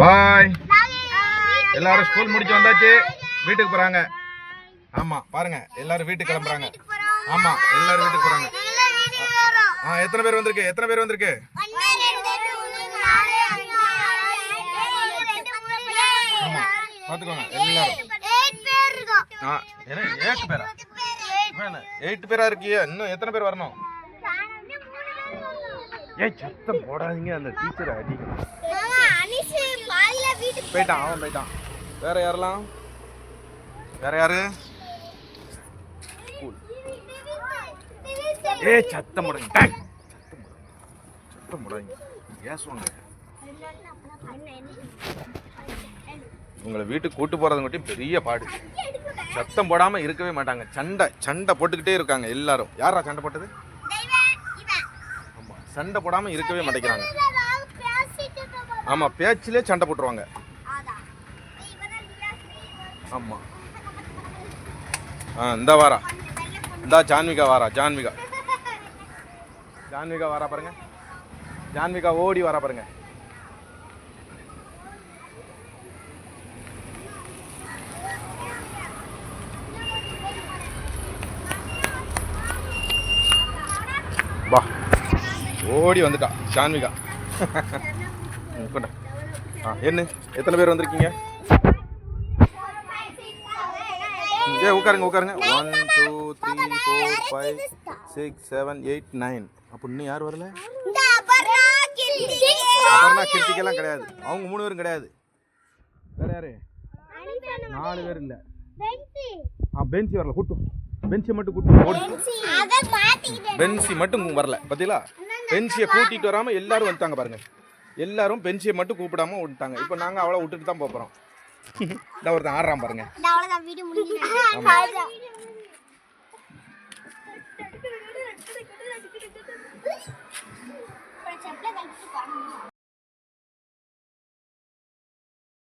பாய். எல்லாரும் ஸ்கூல் முடிச்சு வந்தாச்சு. வீட்டுக்கு போறாங்க. ஆமா பாருங்க எல்லாரும் வீட்டுக்கு கிளம்புறாங்க. ஆமா எல்லாரும் வீட்டுக்கு போறாங்க. ஆ எத்தனை பேர் வந்திருக்கு? எத்தனை பேர் வந்திருக்கு? ஆமா பாத்துக்கோங்க எல்லாரும். ஆ என்ன ஏழு பேரா? எயிட் பேரா இருக்கியா? இன்னும் எத்தனை பேர் வரணும்? ஏய் சத்தம் போடாதீங்க அந்த டீச்சர் அடிக்கணும் போயிட்டான் அவன் போயிட்டான். வேற யாரெல்லாம்? வேற யாரு? ஏ ஏய் சத்தம் போடுங்க. டேய். சத்தம் போடாதீங்க. சத்தம் போடாதீங்க. ஏசுவாங்க உங்களை வீட்டுக்கு கூட்டு போறதுங்கட்டியும் பெரிய பாடு. சத்தம் போடாம இருக்கவே மாட்டாங்க. சண்டை சண்டை போட்டுக்கிட்டே இருக்காங்க எல்லாரும். யாரா சண்டை போட்டது? ஆமா சண்டை போடாம இருக்கவே மாட்டேங்கிறாங்க. ஆமா பேச்சிலே சண்டை போட்டுருவாங்க. ஆமாம் ஆ இந்த வாரா. இந்தா ஜான்விகா வாரா ஜான்விகா. ஜான்விகா வாரா பாருங்க. ஜான்விகா ஓடி வாரா பாருங்க. வா. ஓடி வந்துட்டா ஜான்விகா. கொண்டா ஆ என்ன? எத்தனை பேர் வந்திருக்கீங்க? ஏ உட்காருங்க உட்காருங்க. One two three four five six seven eight nine அப்போ இன்னும் யார் வரல? அபர்ணா கிருத்திகெல்லாம் கிடையாது. அவங்க மூணு பேரும் கிடையாது. வேற யாரு? நாலு பேர் இல்லை. ஆ பென்சி வரல. கூட்டும் பென்சி மட்டும் கூட்டும் ஓடு பென்சி. மட்டும் வரல. பார்த்தீங்களா பென்சியை கூட்டிட்டு வராம எல்லாரும் வந்துட்டாங்க பாருங்க. எல்லாரும் பென்சியை மட்டும் கூப்பிடாம விட்டாங்க இப்போ நாங்கள் அவளை விட்டுட்டு தான் போகிறோம் இந்த ஒருத்தன் ஆடுறான் பாருங்க. அவ்வளவுதான் வீடு முடிஞ்சு